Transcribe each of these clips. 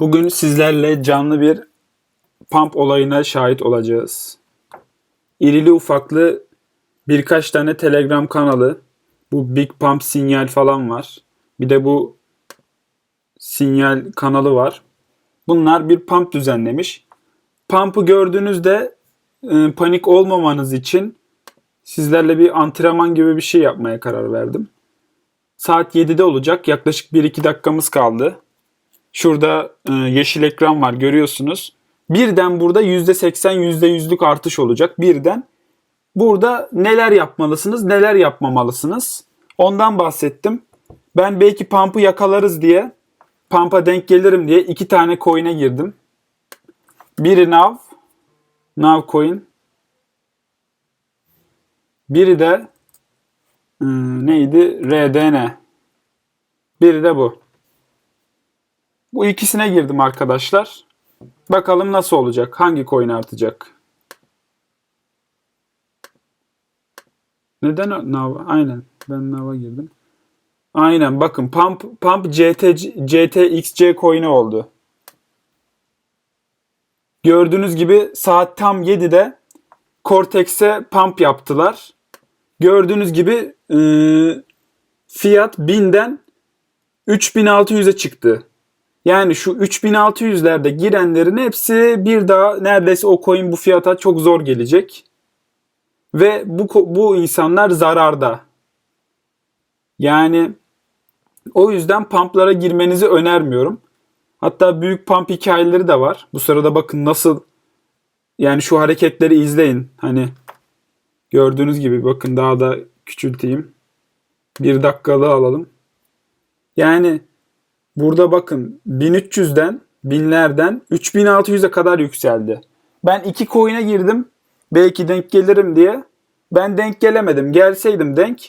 Bugün sizlerle canlı bir pump olayına şahit olacağız. İrili ufaklı birkaç tane Telegram kanalı, bu Big Pump Sinyal falan var. Bir de bu Sinyal kanalı var. Bunlar bir pump düzenlemiş. Pump'ı gördüğünüzde e, panik olmamanız için sizlerle bir antrenman gibi bir şey yapmaya karar verdim. Saat 7'de olacak. Yaklaşık 1-2 dakikamız kaldı. Şurada e, yeşil ekran var görüyorsunuz. Birden burada %80 %100'lük artış olacak. Birden burada neler yapmalısınız, neler yapmamalısınız. Ondan bahsettim. Ben belki pump'ı yakalarız diye, pump'a denk gelirim diye iki tane coin'e girdim. Biri Nav, Nav coin. Biri de e, neydi? RDN. Biri de bu. Bu ikisine girdim arkadaşlar. Bakalım nasıl olacak? Hangi coin artacak? Neden o- Nav? Aynen. Ben Nav'a girdim. Aynen bakın Pump Pump CT CTXC coin'i oldu. Gördüğünüz gibi saat tam 7'de Cortex'e pump yaptılar. Gördüğünüz gibi e, fiyat 1000'den 3600'e çıktı. Yani şu 3600'lerde girenlerin hepsi bir daha neredeyse o coin bu fiyata çok zor gelecek. Ve bu bu insanlar zararda. Yani o yüzden pumplara girmenizi önermiyorum. Hatta büyük pump hikayeleri de var. Bu sırada bakın nasıl yani şu hareketleri izleyin. Hani gördüğünüz gibi bakın daha da küçülteyim. Bir dakikalığı alalım. Yani Burada bakın 1300'den binlerden 3600'e kadar yükseldi. Ben iki coin'e girdim. Belki denk gelirim diye. Ben denk gelemedim. Gelseydim denk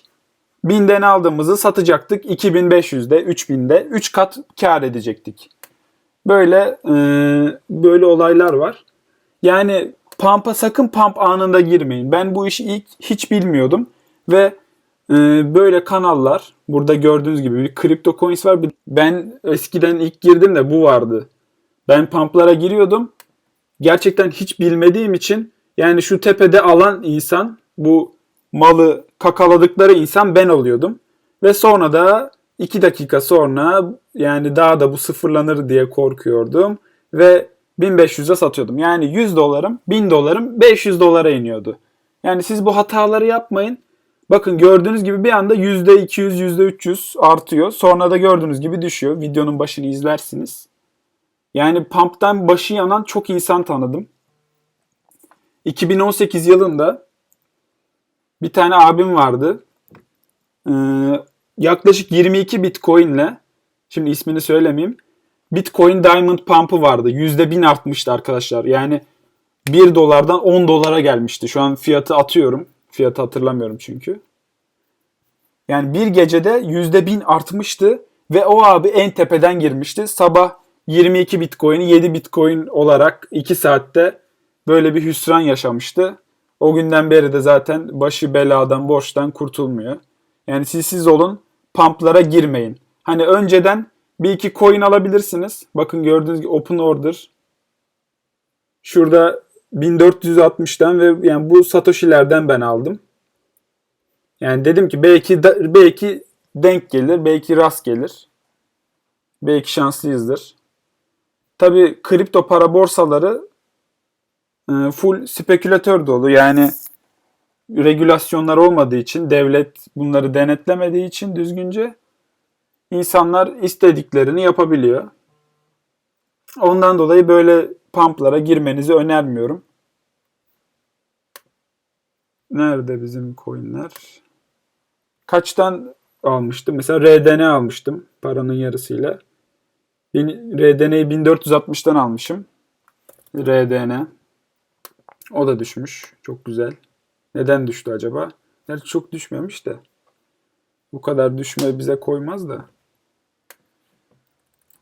1000'den aldığımızı satacaktık 2500'de, 3000'de 3 kat kar edecektik. Böyle e, böyle olaylar var. Yani pump'a sakın pump anında girmeyin. Ben bu işi ilk hiç bilmiyordum ve böyle kanallar burada gördüğünüz gibi bir kripto coins var. Ben eskiden ilk girdim de bu vardı. Ben pumplara giriyordum. Gerçekten hiç bilmediğim için yani şu tepede alan insan bu malı kakaladıkları insan ben oluyordum. Ve sonra da 2 dakika sonra yani daha da bu sıfırlanır diye korkuyordum. Ve 1500'e satıyordum. Yani 100 dolarım 1000 dolarım 500 dolara iniyordu. Yani siz bu hataları yapmayın. Bakın gördüğünüz gibi bir anda %200, %300 artıyor. Sonra da gördüğünüz gibi düşüyor. Videonun başını izlersiniz. Yani pump'tan başı yanan çok insan tanıdım. 2018 yılında bir tane abim vardı. Ee, yaklaşık 22 bitcoinle şimdi ismini söylemeyeyim. Bitcoin Diamond Pump'ı vardı. %1000 artmıştı arkadaşlar. Yani 1 dolardan 10 dolara gelmişti. Şu an fiyatı atıyorum. Fiyatı hatırlamıyorum çünkü. Yani bir gecede %1000 artmıştı ve o abi en tepeden girmişti. Sabah 22 bitcoin'i 7 bitcoin olarak 2 saatte böyle bir hüsran yaşamıştı. O günden beri de zaten başı beladan, borçtan kurtulmuyor. Yani siz siz olun, pumplara girmeyin. Hani önceden bir iki coin alabilirsiniz. Bakın gördüğünüz gibi open order. Şurada 1460'dan ve yani bu Satoshi'lerden ben aldım. Yani dedim ki belki belki denk gelir, belki rast gelir. Belki şanslıyızdır. Tabii kripto para borsaları e, full spekülatör dolu. Yani regülasyonlar olmadığı için, devlet bunları denetlemediği için düzgünce insanlar istediklerini yapabiliyor. Ondan dolayı böyle pumplara girmenizi önermiyorum. Nerede bizim coinler? Kaçtan almıştım? Mesela RDN almıştım paranın yarısıyla. RDN'yi 1460'tan almışım. RDN. O da düşmüş. Çok güzel. Neden düştü acaba? Gerçi çok düşmemiş de. Bu kadar düşme bize koymaz da.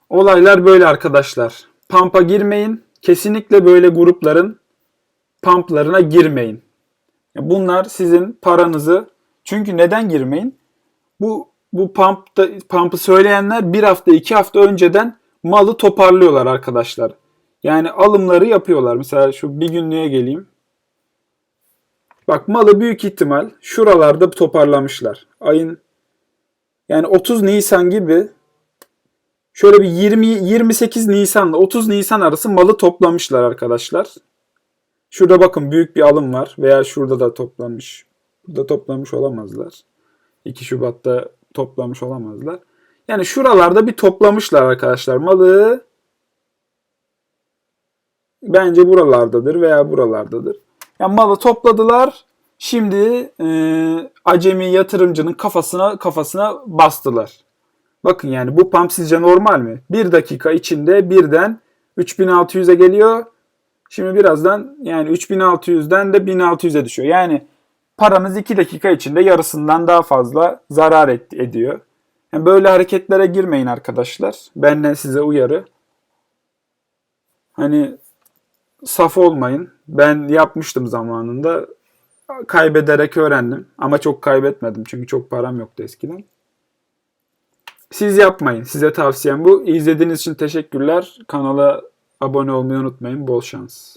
Olaylar böyle arkadaşlar. Pump'a girmeyin. Kesinlikle böyle grupların pumplarına girmeyin. Bunlar sizin paranızı çünkü neden girmeyin? Bu bu pump'ta pump'ı söyleyenler bir hafta iki hafta önceden malı toparlıyorlar arkadaşlar. Yani alımları yapıyorlar. Mesela şu bir günlüğe geleyim. Bak malı büyük ihtimal şuralarda toparlamışlar. Ayın yani 30 Nisan gibi şöyle bir 20 28 Nisan'la 30 Nisan arası malı toplamışlar arkadaşlar. Şurada bakın büyük bir alım var veya şurada da toplamış. Burada toplamış olamazlar. 2 Şubat'ta toplamış olamazlar. Yani şuralarda bir toplamışlar arkadaşlar malı. Bence buralardadır veya buralardadır. Yani malı topladılar. Şimdi e, acemi yatırımcının kafasına kafasına bastılar. Bakın yani bu pump sizce normal mi? Bir dakika içinde birden 3600'e geliyor. Şimdi birazdan yani 3600'den de 1600'e düşüyor. Yani paranız 2 dakika içinde yarısından daha fazla zarar et, ediyor. Yani böyle hareketlere girmeyin arkadaşlar. Benden size uyarı. Hani saf olmayın. Ben yapmıştım zamanında. Kaybederek öğrendim. Ama çok kaybetmedim. Çünkü çok param yoktu eskiden. Siz yapmayın. Size tavsiyem bu. İzlediğiniz için teşekkürler. Kanala abone olmayı unutmayın. Bol şans.